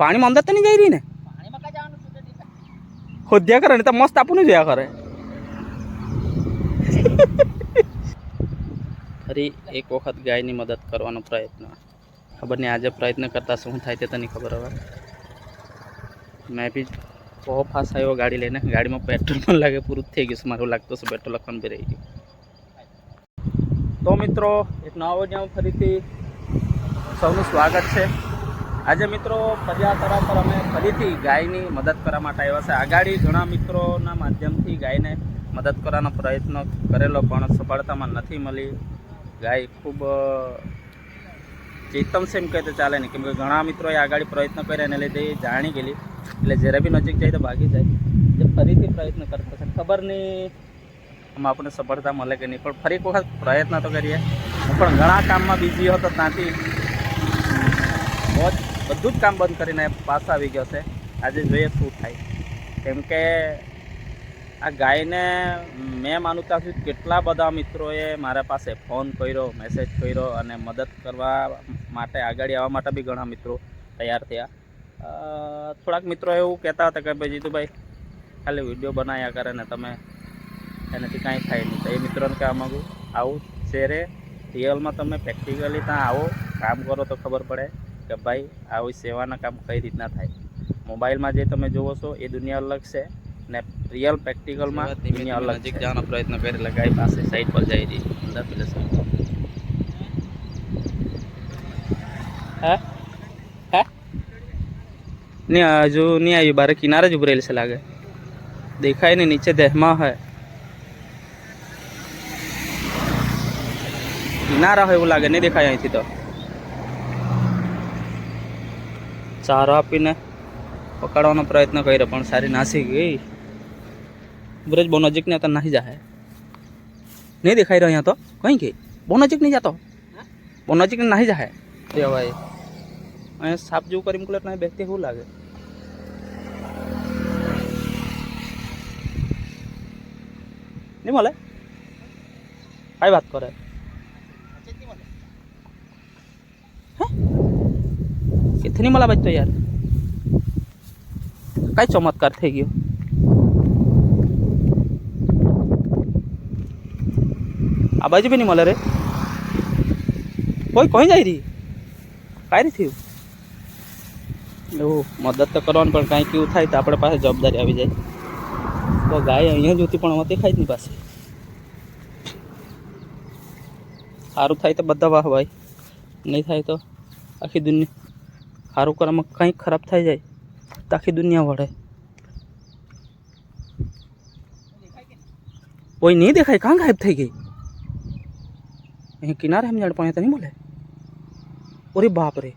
પાણીમાં અંદર તો નહીં જઈ રહી ને? ખોદ્યા કરે ને તો મસ્ત આપણને જોયા કરે ફરી એક વખત ગાયની મદદ કરવાનો પ્રયત્ન. ખબર નહીં આજે પ્રયત્ન કરતાં શું થાય તે તને ખબર હવે. મેં બી બહુ ફાસ આવ્યો ગાડી લઈને. ગાડીમાં પેટ્રોલ પણ લાગે પૂરું થઈ ગયું છે. મારું લાગતું છે પેટ્રોલ લખવાનું બી રહી ગયું. તો મિત્રો એક નવો વીડિયો ફરીથી સૌનું સ્વાગત છે. આજે મિત્રો ફરિયા તળાવ પર અમે ફરીથી ગાયની મદદ કરવા માટે આવ્યા છે. આગાડી ઘણા મિત્રોના માધ્યમથી ગાયને મદદ કરવાનો પ્રયત્ન કરેલો, પણ સફળતામાં નથી મળી. ગાય ખૂબ ચેતમ છે એમ કહે તો ચાલે નહીં. કેમ કે ઘણા મિત્રોએ આગળ પ્રયત્ન કર્યા એને લીધે જાણી ગયેલી. એટલે જ્યારે બી નજીક જાય તો ભાગી જાય. જે ફરીથી પ્રયત્ન કરતા છે. ખબર નહીં આમાં આપણને સફળતા મળે કે નહીં. પણ ફરી વખત પ્રયત્ન તો કરીએ. હું પણ ઘણા કામમાં બિઝી હતો ત્યાંથી. બહુ જ બધું જ કામ બંધ કરીને પાછો આવી ગયો છે. આજે જોઈએ શું થાય. કેમ કે આ ગાયને મેં માનું ત્યાં સુધી કેટલા બધા મિત્રોએ મારા પાસે ફોન કર્યો, મેસેજ કર્યો અને મદદ કરવા માટે આગળ આવવા માટે બી ઘણા મિત્રો તૈયાર થયા. થોડાક મિત્રો એવું કહેતા હતા કે ભાઈ જીતુભાઈ, ખાલી વીડિયો બનાવ્યા કરે ને તમે એનાથી કાંઈ થાય નહીં. તો એ મિત્રોને કહેવા માગું, આવું શેરે રિયલમાં તમે પ્રેક્ટિકલી ત્યાં આવો, કામ કરો તો ખબર પડે. કે ભાઈ આવી સેવાના કામ કઈ રીતના થાય? મોબાઈલમાં જે તમે જુઓ છો એ દુનિયા અલગ છે ને રિયલ પ્રેક્ટિકલમાં દુનિયા અલગ નજીક જવાનો પ્રયત્ન કરે એટલે ગાય પાસે સાઈડ પર જાય રહી અંદર પેલે હે? હે? નહીં હજુ નહીં આવ્યું. બારે કિનારે જ ઉભરેલ છે લાગે. દેખાય નહીં નીચે દેહમાં હે. કિનારા હોય એવું લાગે નહીં દેખાય અહીંથી તો. ચારો આપીને પકડવાનો પ્રયત્ન કર્યો, પણ સારી નાસી ગઈ. બ્રજ બહુ નજીક ને તો નાસી જાય નહીં દેખાઈ રહ્યો અહીંયા તો? કઈ ગઈ બહુ નજીક નહીં જતો? બહુ નજીક ને નાસી જાય એ ભાઈ, અહીંયા સાપ જેવું કરી મોકલે એટલે અહીં બેસતી એવું લાગે? નહીં મળે? કઈ વાત કરે? નહીં મળે તો યાર કઈ ચમત્કાર થઈ ગયો આ બાજુ બી નહીં મળે રે કોઈ કોઈ જાય રહી કાંઈ નહીં થયું એવું મદદ તો કરવાનું પણ કાંઈ કેવું થાય તો આપણે પાસે જવાબદારી આવી જાય તો ગાય અહીંયા જોતી પણ હવે દેખાય જ નહીં પાસે સારું થાય તો બધા વાહ ભાઈ નહીં થાય તો આખી દુનિયા સારું કરવામાં કંઈ ખરાબ થઈ જાય તો આખી દુનિયા વળે. કોઈ નહીં દેખાય? કાં ગાયબ થઈ ગઈ? અહીં કિનારે સમજાણ પણ તો નહીં બોલે ઓરે બાપ રે.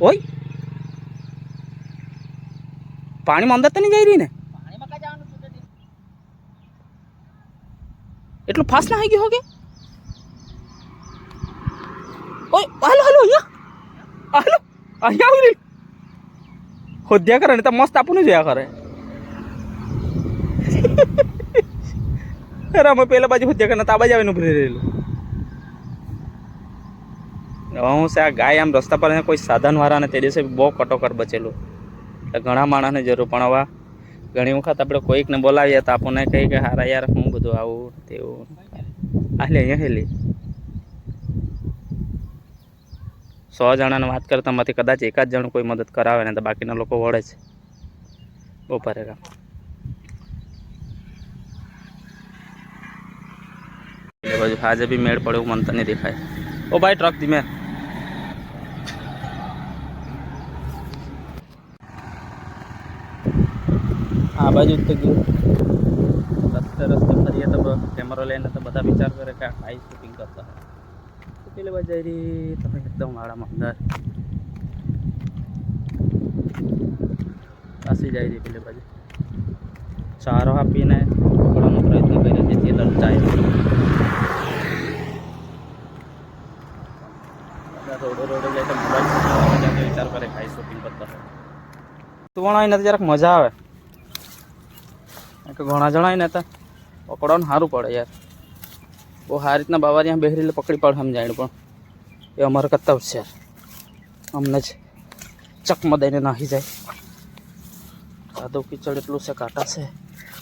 ઓય! પાણીમાં અંદર તો નહીં જઈ રહી ને? કાં એટલું ફાસ્ટ ના આવી ગયું હોગે? ઓય, હાલો હાલો, અહીંયા. હાલો, અહીંયા આવી રહી હોદ્યા કરે ને તો મસ્ત આપણને જોયા કરે. અરે, અમે પેલા બાજુ હોદ્યા કરે તાબા જ આવીને ઉભરી રહેલું. હું છે આ ગાય આમ રસ્તા પર કોઈ સાધન વાળાને તે દિવસે બહુ કટોકટ બચેલું. એટલે ઘણા માણસને જરૂર પણ હવે ઘણી વખત આપણે કોઈકને બોલાવીએ તો આપણને કહી કે, હારા યાર, હું બધું આવું તેવું. આલે અહીંયા હેલી. સો જણાને વાત કરતામાંથી કદાચ એકાદ જણ કોઈ મદદ કરાવે ને તો બાકીના લોકો વળે છે. બહુ પરે એ બાજુ આજે બી મેળ પડે એવું મન તો નહીં દેખાય. ઓ ભાઈ ટ્રક ધીમે. આ બાજુ તો ગયું. રસ્તે રસ્તે ફરીએ તો કેમેરો લઈને તો બધા વિચાર કરે કે આ કાંઈ શૂટિંગ કરતા તો પેલી જઈ રહી તમે એકદમ વાળામાં અંદર પાછી જઈ રહી પેલી બાજુ ચારો આપીને પકડવાનો પ્રયત્ન કર્યો જેથી લલચાય જાય તો વિચાર કરે કાંઈ શૂટિંગ કરતા તું વણાય ને તો જરાક મજા આવે ઘણા જણા ને તો પકડવાનું સારું પડે યાર બહુ સારી રીતના બાવા ત્યાં બેહરી પકડી પાડ સમજાય પણ. એ અમારે કરતા છે અમને જ ચકમાં દઈને નાહી જાય. કાદવ કીચડ એટલું છે, કાંટા છે.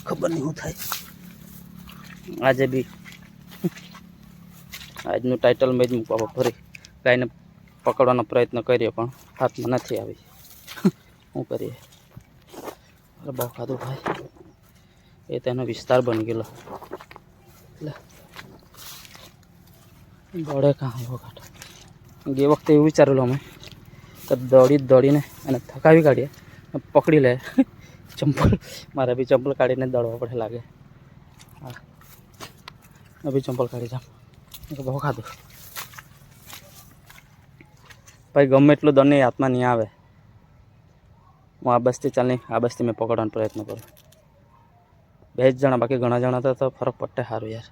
ખબર નહીં શું થાય. આજે બી. આજનું ટાઇટલ મેં જ મૂકવા ફરી ગાયને પકડવાનો પ્રયત્ન કર્યો, પણ હાથમાં નથી આવી. શું કરીએ? અરે બહુ ખાધું ભાઈ. એ તેનો વિસ્તાર બની ગયેલો. એટલે દોડે કાં વખત? કાંટો ગે વખતે એવું વિચારેલું અમે, તો દોડી દોડીને અને થકાવી કાઢીએ પકડી લે. ચંપલ, મારે બી ચંપલ કાઢીને દોડવા પડે લાગે. હા. બી ચંપલ કાઢી જામ બહુ ખાધું ભાઈ, ગમે એટલું દંડ હાથમાં નહીં આવે. હું આ બસથી ચાલની, આ બસથી મેં પકડવાનો પ્રયત્ન કરું. બે જ જણા, બાકી ઘણા જણા તો ફરક પડતે સારું યાર.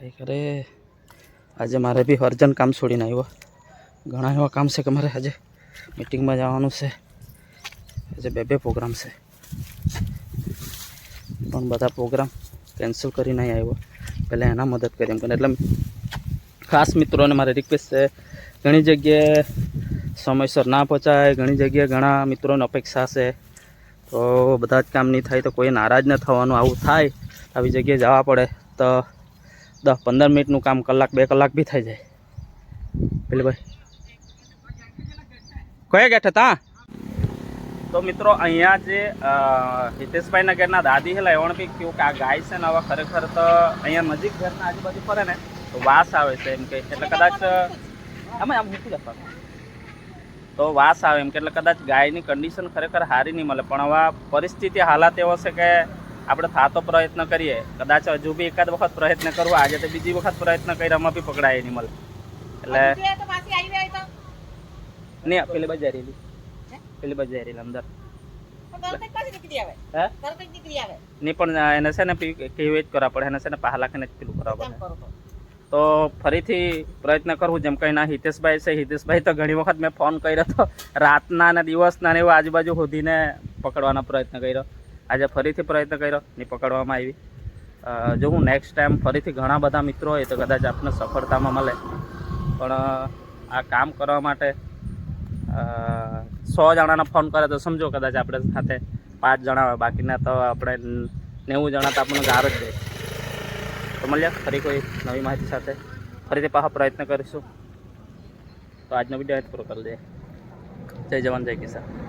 કઈ કરે આજે મારે બી અર્જન્ટ કામ છોડીને આવ્યો. ઘણા એવા કામ છે કે મારે આજે મિટિંગમાં જવાનું છે. આજે બે બે પ્રોગ્રામ છે. પણ બધા પ્રોગ્રામ કેન્સલ કરીને નહીં આવ્યો. પહેલાં એના મદદ કરી એમ કરીને. એટલે ખાસ મિત્રોને મારે રિક્વેસ્ટ છે, ઘણી જગ્યાએ સમયસર ના પહોંચાય, ઘણી જગ્યાએ ઘણા મિત્રોની અપેક્ષા છે. તો બધા જ કામ નહીં થાય તો કોઈ નારાજ ન થવાનું, આવું થાય, આવી જગ્યાએ જવા પડે તો દસ પંદર મિનિટનું કામ, કલાક, બે કલાક બી થઈ જાય. પેલી ભાઈ. કયા ગેઠ હતા? તો મિત્રો, અહીંયા જે હિતેશભાઈના ઘરના દાદી હેલા એવણ બી કહ્યું કે આ ગાય છે ને હવે ખરેખર તો અહીંયા નજીક ઘરના આજુબાજુ ફરે ને, તો વાસ આવે છે એમ કે, એટલે કદાચ, આમાં આમ મૂકી દે તો વાસ આવે એમ કે, એટલે કદાચ ગાયની કન્ડિશન ખરેખર સારી નહીં મળે. પણ હવે પરિસ્થિતિ હાલાત એવો છે કે આપણે થાતો પ્રયત્ન કરીએ. કદાચ હજુ બી એકાદ વખત પ્રયત્ન કરવો આજે તો બીજી વખત પ્રયત્ન કર્યામાં બી પકડાય નહીં મળે એટલે નહીં પેલી બાજુ પેલી બાજુ અંદર. નહીં પણ એને છે ને કેવી જ કરવા પડે? એને છે ને પહાલા લાખીને જ પેલું કરવા પડે. તો? ફરીથી પ્રયત્ન કરવું જેમ કંઈ ના હિતેશભાઈ છે. હિતેશભાઈ તો ઘણી વખત મેં ફોન કર્યો તો રાતના ને દિવસના ને એવું આજુબાજુ શોધીને પકડવાનો પ્રયત્ન કર્યો. આજે ફરીથી પ્રયત્ન કર્યો, ને પકડવામાં આવી. જો હું નેક્સ્ટ ટાઈમ ફરીથી ઘણા બધા મિત્રો હોય તો કદાચ આપને સફળતામાં મળે. પણ આ કામ કરવા માટે સો જણાને ફોન કરે તો સમજો કદાચ આપણે સાથે પાંચ જણા હોય, બાકીના તો આપણે નેવું જણા તો આપણને ગાર જ દે તો મળ્યા ફરી કોઈ નવી માહિતી સાથે. ફરીથી પાછા પ્રયત્ન કરીશું. તો આજનો વીડિયો પૂરો કરી દે જય જવાન, જય કિસાન.